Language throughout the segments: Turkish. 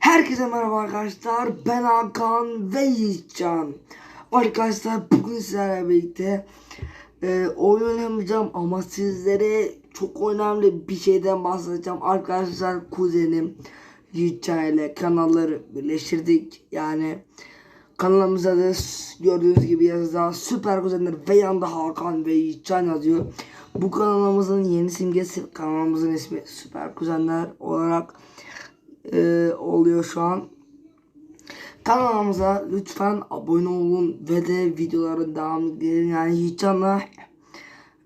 Herkese merhaba arkadaşlar. Ben Hakan ve Yiğitcan. Arkadaşlar bugün sizlerle birlikte e, oyun oynamayacağım ama sizlere çok önemli bir şeyden bahsedeceğim. Arkadaşlar kuzenim Yiğitcan ile kanalları birleştirdik. Yani kanalımıza da gördüğünüz gibi yazıda Süper Kuzenler ve yanında Hakan ve Yiğitcan yazıyor. Bu kanalımızın yeni simgesi kanalımızın ismi Süper Kuzenler olarak e, oluyor şu an. Kanalımıza lütfen abone olun ve de videoların devamlı gelin. Yani Yiğitcan'la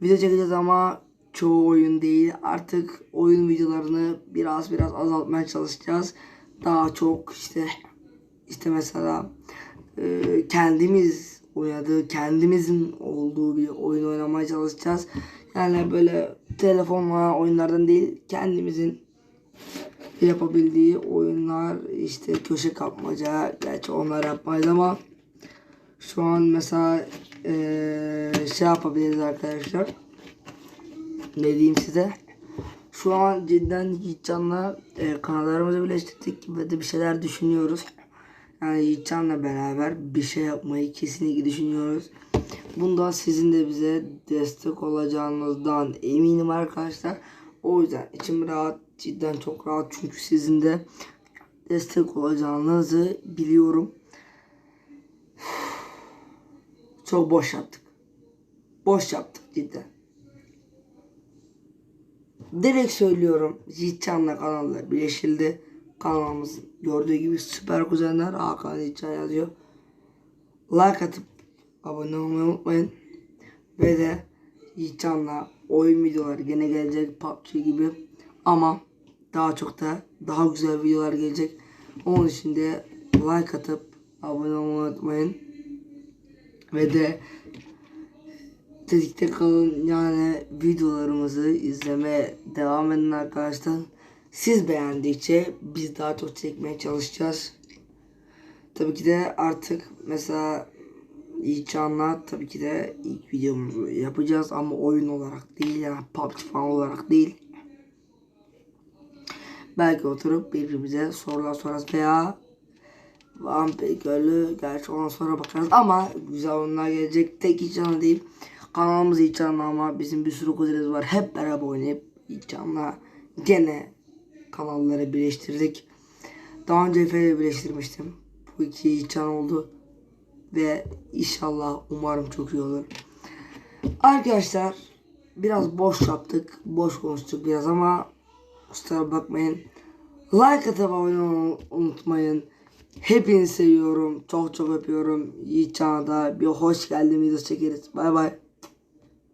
video çekeceğiz ama çoğu oyun değil. Artık oyun videolarını biraz biraz azaltmaya çalışacağız. Daha çok işte işte mesela e, kendimiz oynadığı, kendimizin olduğu bir oyun oynamaya çalışacağız. Yani böyle telefonla oyunlardan değil, kendimizin yapabildiği oyunlar işte köşe kapmaca gerçi onlar yapmayız ama şu an mesela eee, şey yapabiliriz arkadaşlar. Ne diyeyim size? Şu an cidden Yiğitcan'la e, kanallarımızı birleştirdik ve de bir şeyler düşünüyoruz. Yani Yiğitcan'la beraber bir şey yapmayı kesinlikle düşünüyoruz. Bundan sizin de bize destek olacağınızdan eminim arkadaşlar. O yüzden içim rahat cidden çok rahat çünkü sizin de destek olacağınızı biliyorum. Çok boş yaptık. Boş yaptık cidden. Direkt söylüyorum. Yiğitcan'la kanallar birleşildi. Kanalımız gördüğü gibi süper kuzenler Hakan Yiğitcan yazıyor. Like atıp abone olmayı unutmayın. Ve de Yiğitcan'la oyun videoları gene gelecek PUBG gibi. Ama daha çok da daha güzel videolar gelecek. Onun için de like atıp abone olmayı unutmayın. Ve de tetikte kalın yani videolarımızı izlemeye devam edin arkadaşlar. Siz beğendikçe biz daha çok çekmeye çalışacağız. Tabii ki de artık mesela Yiğitcan'la tabii ki de ilk videomuzu yapacağız ama oyun olarak değil yani PUBG falan olarak değil. Belki oturup birbirimize sorular sorarız veya Vampir Gölü gerçi ondan sonra bakarız ama güzel oyunlar gelecek. Tek hiç canlı değil. Kanalımız hiç canlı ama bizim bir sürü kuzenimiz var. Hep beraber oynayıp hiç canlı gene kanalları birleştirdik. Daha önce Efe'yle birleştirmiştim. Bu iki hiç can oldu. Ve inşallah umarım çok iyi olur. Arkadaşlar biraz boş yaptık. Boş konuştuk biraz ama kusura bakmayın. Like atıp abone unutmayın. Hepinizi seviyorum. Çok çok öpüyorum. Yiğitcan'a da bir hoş geldin videosu çekeriz. Bay bay.